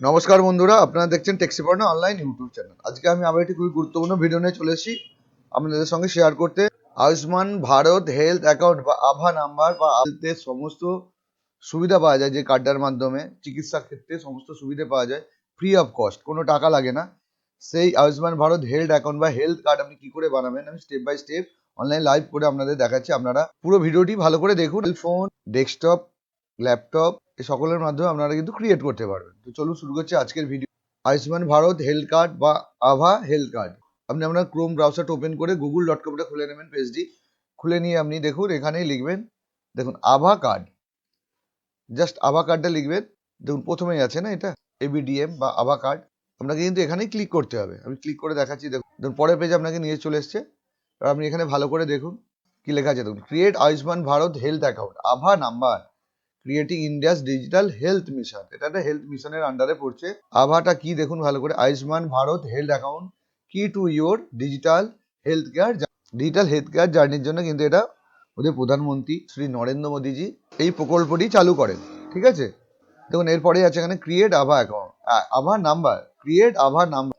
নমস্কার বন্ধুরা, আপনারা দেখছেন টেক্সিপর্ণা অনলাইন ইউটিউব চ্যানেল। আজকে আমি আবার একটি খুবই গুরুত্বপূর্ণ ভিডিও নিয়ে চলে এসেছি। আপনাদের সঙ্গে শেয়ার করতে। আয়ুষ্মান ভারত হেলথ অ্যাকাউন্ট বা আভা নাম্বার বা হেলথের সমস্ত সুবিধা পাওয়া যায়, যে কার্ডটার মাধ্যমে চিকিৎসা ক্ষেত্রে সমস্ত সুবিধা পাওয়া যায় ফ্রি অফ কস্ট কোনো টাকা লাগে না। সেই আয়ুষ্মান ভারত হেলথ অ্যাকাউন্ট বা হেলথ কার্ড আপনি কি করে বানাবেন, আমি step by step online live করে আপনাদের দেখাচ্ছি। আপনারা পুরো ভিডিওটি ভালো করে দেখুন। ফোন ডেস্কটপ ল্যাপটপ এই সকলের মাধ্যমে আপনারা কিন্তু ক্রিয়েট করতে পারবেন। তো চলুন শুরু করছি আজকের video Ayushman Bharat health card বা আভা হেলথ কার্ড আপনি আপনার ক্রোম ব্রাউজারটা ওপেন করে গুগল ডট কমটা খুলে নেবেন পেজটি খুলে নিয়ে আপনি দেখুন, এখানেই লিখবেন, দেখুন আভা কার্ড জাস্ট আভা কার্ডটা লিখবেন। দেখুন, প্রথমেই আছে না এটা? এবিডিএম বা আভা কার্ড আপনাকে কিন্তু এখানেই ক্লিক করতে হবে। আমি ক্লিক করে দেখাচ্ছি, দেখুন। দেখুন, পরের পেজে আপনাকে নিয়ে চলে এসছে। আপনি এখানে ভালো করে দেখুন, কি লেখা আছে? দেখুন create Ayushman Bharat health account আভা number creating India's digital health mission এটা একটা হেলথ মিশনের আন্ডারে পড়ছে। আভাটা কি দেখুন ভালো করে। Ayushman Bharat health account key to your digital health care digital health care জার্নির জন্য কিন্তু এটা ওদের প্রধানমন্ত্রী শ্রী নরেন্দ্র মোদীজি এই প্রকল্পটি চালু করেন। ঠিক আছে? দেখুন এরপরে আছে এখানে ক্রিয়েট আভা অ্যাকাউন্ট আভা নাম্বার ক্রিয়েট আভা নাম্বার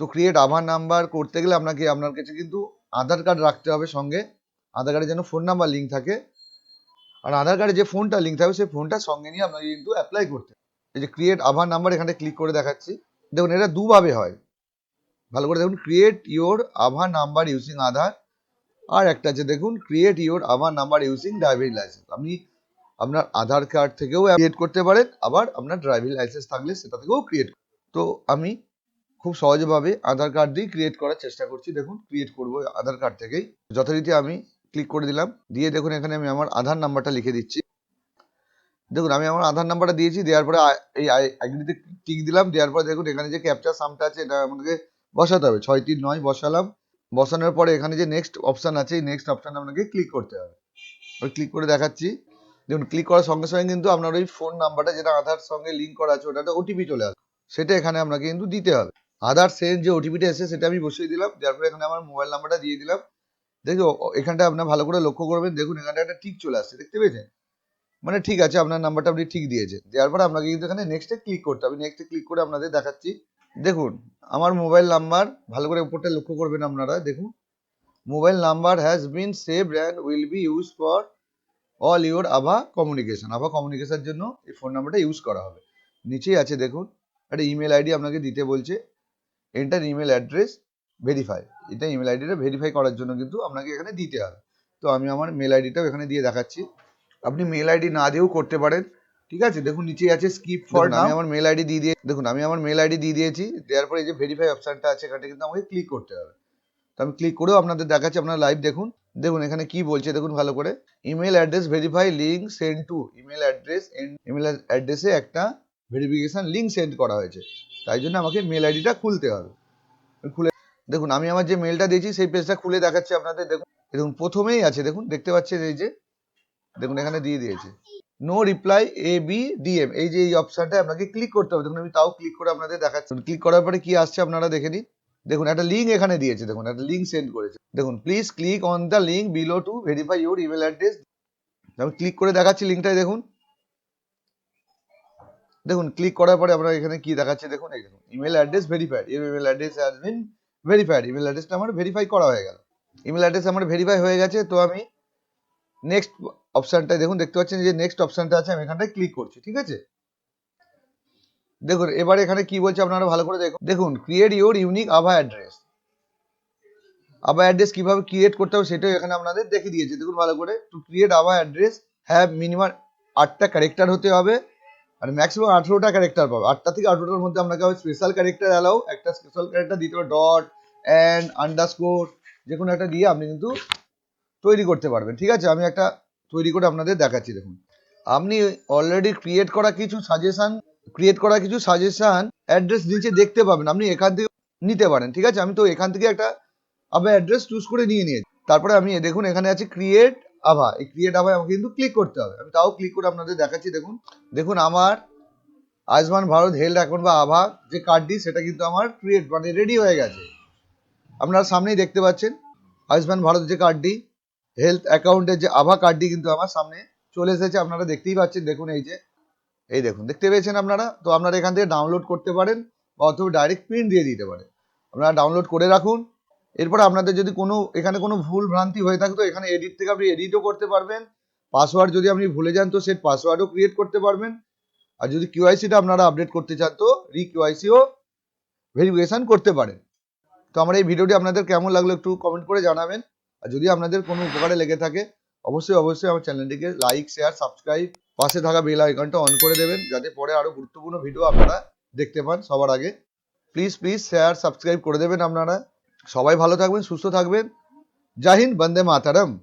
তো ক্রিয়েট আভা নাম্বার করতে গেলে আপনাকে, আপনার কাছে কিন্তু আধার কার্ড রাখতে হবে সঙ্গে। আধার কার্ডের যেন ফোন নাম্বার লিঙ্ক থাকে। আর আধার কার্ডে যে ফোনটা লিঙ্ক থাকবে, সেই ফোনটা সঙ্গে নিয়ে আপনাকে কিন্তু অ্যাপ্লাই করতে এই যে ক্রিয়েট আভার নাম্বার এখানে ক্লিক করে দেখাচ্ছি। দেখুন, এটা দুভাবে হয়। ভালো করে দেখুন ক্রিয়েট ইওর আভার নাম্বার ইউজিং আধার। আর একটা আছে দেখুন ক্রিয়েট ইওর আভার নাম্বার ইউজিং ড্রাইভিং লাইসেন্স আপনি আপনার আধার কার্ড থেকেও ক্রিয়েট করতে পারেন, আবার আপনার ড্রাইভিং লাইসেন্স থাকলে সেটা থেকেও ক্রিয়েট তো আমি খুব সহজভাবে আধার কার্ড দিয়েই ক্রিয়েট করার চেষ্টা করছি। দেখুন ক্রিয়েট করব আধার কার্ড থেকেই। যথারীতি আমি ক্লিক করে দিলাম। দিয়ে দেখুন এখানে আমি আমার আধার নাম্বারটা লিখে দিচ্ছি। দেখুন, আমি আমার আধার নাম্বারটা দিয়েছি, দেওয়ার পরে এই আইডিতে টিক দিলাম, দেওয়ার পরে দেখুন এখানে যে ক্যাপচার সামটা আছে, এটা আমাকে বসাতে হবে। ছয় তিন নয়, বসালাম। বসানোর পরে এখানে যে নেক্সট অপশন আছে, এই নেক্সট অপশন আপনাকে ক্লিক করতে হবে। ওই ক্লিক করে দেখাচ্ছি। দেখুন ক্লিক করার সঙ্গে সঙ্গে কিন্তু আপনার ওই ফোন নাম্বারটা যেটা আধার সঙ্গে লিঙ্ক করা আছে, ওটাতে ওটিপি চলে আসবে। সেটা এখানে আপনাকে কিন্তু দিতে হবে। আধার সেন্ড যে ওটিপিটা এসে সেটা আমি বসিয়ে দিলাম। দেওয়ার পরে এখানে আমার মোবাইল নাম্বারটা দিয়ে দিলাম। দেখো এখানটা আপনার ভালো করে লক্ষ্য করবেন। দেখুন, এখানটা একটা ঠিক চলে আসছে, দেখতে পেয়েছেন? মানে ঠিক আছে, আপনার নাম্বারটা আপনি ঠিক দিয়েছেন। দেওয়ার পর আপনাকে কিন্তু এখানে নেক্সটে ক্লিক করতে হবে। নেক্সটে ক্লিক করে আপনাদের দেখাচ্ছি। দেখুন, আমার মোবাইল নাম্বার ভালো করে উপরটা লক্ষ্য করবেন আপনারা, দেখুন। Mobile number has been saved and will be use for all your আভা কমিউনিকেশন আভা কমিউনিকেশনের জন্য এই ফোন নাম্বারটা ইউজ করা হবে। নিচেই আছে, দেখুন, একটা ইমেল আইডি আপনাকে দিতে বলছে। এন্টার ইমেল অ্যাড্রেস ভেরিফাই এটা ইমেল আইডিটা ভেরিফাই করার জন্য কিন্তু আপনাকে এখানে দিতে হবে। তো আমি আমার মেল আইডিটাও এখানে দিয়ে দেখাচ্ছি। আপনি মেল আইডি না দিয়েও করতে পারেন ঠিক আছে? দেখুন নিচে আছে স্কিপ ফর আমি আমার মেল আইডি দিয়ে দিয়ে দেখুন আমি আমার মেল আইডি দিয়ে দিয়েছি। দেওয়ার পরে এই যে ভেরিফাই অপশনটা আছে এখানে কিন্তু আমাকে ক্লিক করতে হবে। তো আমি ক্লিক করেও আপনাদের দেখাচ্ছি আপনারা লাইভ দেখুন। দেখুন এখানে কি বলছে দেখুন ভালো করে। Email address verify link send to email address email অ্যাড্রেসে একটা ভেরিফিকেশন লিঙ্ক সেন্ড করা হয়েছে। তাই জন্য আমাকে মেল আইডিটা খুলতে হবে। খুলে দেখুন, আমি আমার যে মেলটা দিয়েছি, সেই পেজটা খুলে দেখাচ্ছি আপনাদের। দেখুন দেখুন, প্রথমেই আছে, দেখুন, দেখতে পাচ্ছেন এই যে, দেখুন, এখানে দিয়ে দিয়েছে। No reply A B DM এই যে এই অপশনটা আপনাকে ক্লিক করতে হবে। দেখুন, আমি তাও ক্লিক করে আপনাদের দেখাচ্ছি। ক্লিক করার পরে কি আসছে আপনারা দেখে নিন। দেখুন, একটা লিঙ্ক এখানে দিয়েছে, দেখুন, একটা লিঙ্ক সেন্ড করেছে। দেখুন please click on the link below to verify your email address আমি ক্লিক করে দেখাচ্ছি লিঙ্কটাই দেখুন। দেখুন ক্লিক করার পরে আপনার এখানে কি দেখাচ্ছে, দেখুন, এই দেখুন email address verified your email address has been verified email অ্যাড্রেসটা আমার ভেরিফাই করা হয়ে গেল। ইমেল অ্যাড্রেস আমার ভেরিফাই হয়ে গেছে, তো আমি নেক্সট অপশনটায় দেখুন, দেখতে পাচ্ছেন যে নেক্সট অপশানটা আছে, আমি এখানটায় ক্লিক করছি, ঠিক আছে? দেখুন, এবারে এখানে কি বলছে আপনারা ভালো করে দেখুন। দেখুন ক্রিয়েট ইউর ইউনিক আভা অ্যাড্রেস আভা অ্যাড্রেস কীভাবে ক্রিয়েট করতে হবে সেটাও এখানে আপনাদের দেখে দিয়েছে। দেখুন ভালো করে টু ক্রিয়েট আভা অ্যাড্রেস হ্যাভ মিনিমাম আটটা ক্যারেক্টার হতে হবে। আর ম্যাক্সিমাম আঠেরোটা ক্যারেক্টার পাবে। আটটা থেকে আঠেরোটার মধ্যে আপনাকে হবে স্পেশাল ক্যারেক্টার অ্যালাউ একটা স্পেশাল ক্যারেক্টার দিতে হবে ডট অ্যান্ড আন্ডারস্কোর যে কোনো একটা দিয়ে আপনি কিন্তু তৈরি করতে পারবেন। ঠিক আছে? আমি একটা তৈরি করে আপনাদের দেখাচ্ছি, দেখুন। আপনি অলরেডি ক্রিয়েট করা কিছু সাজেশান ক্রিয়েট করা কিছু সাজেশান অ্যাড্রেস নিচে দেখতে পাবেন। আপনি এখান থেকে নিতে পারেন, ঠিক আছে? আমি তো এখান থেকে একটা আবার অ্যাড্রেস চুজ করে নিয়ে নিয়েছি। তারপরে আমি, দেখুন, এখানে আছে ক্রিয়েট আভা, এই ক্রিয়েট আভায় আমাকে কিন্তু ক্লিক করতে হবে। আমি তাও ক্লিক করে আপনাদের দেখাচ্ছি, দেখুন। দেখুন, আমার আয়ুষ্মান ভারত হেলথ অ্যাকাউন্ট বা আভা যে কার্ডটি সেটা কিন্তু আমার ক্রিয়েট মানে রেডি হয়ে গেছে। আপনারা সামনেই দেখতে পাচ্ছেন, আয়ুষ্মান ভারত যে কার্ডটি হেলথ অ্যাকাউন্টের যে আভা কার্ডটি কিন্তু আমার সামনে চলে এসেছে, আপনারা দেখতেই পাচ্ছেন, দেখুন এই যে, এই দেখুন, দেখতে পেয়েছেন আপনারা? তো আপনারা এখান থেকে ডাউনলোড করতে পারেন, বা অথবা ডাইরেক্ট প্রিন্ট দিয়ে দিতে পারেন। আপনারা ডাউনলোড করে রাখুন এরপর আপনাদের যদি কোনো, এখানে কোনো ভুল ভ্রান্তি হয়ে থাকে, তো এখানে এডিট থেকে আপনি এডিটও করতে পারবেন। পাসওয়ার্ড যদি আপনি ভুলে যান, তো সেট পাসওয়ার্ডও ক্রিয়েট করতে পারবেন। আর যদি কিউআইসিটা আপনারা আপডেট করতে চান, তো রি কিউআইসিও ভেরিফিকেশন করতে পারেন। তো আমার এই ভিডিওটি আপনাদের কেমন লাগল একটু কমেন্ট করে জানাবেন। আর যদি আপনাদের কোনো উপকারে লেগে থাকে, অবশ্যই অবশ্যই আমার চ্যানেলটিকে লাইক শেয়ার সাবস্ক্রাইব পাশে থাকা বেল আইকনটা অন করে দেবেন, যাতে পরে আরও গুরুত্বপূর্ণ ভিডিও আপনারা দেখতে পান সবার আগে। প্লিজ প্লিজ শেয়ার সাবস্ক্রাইব করে দেবেন আপনারা। সবাই ভালো থাকবেন সুস্থ থাকবেন। জাহিন বন্দে মাতারম।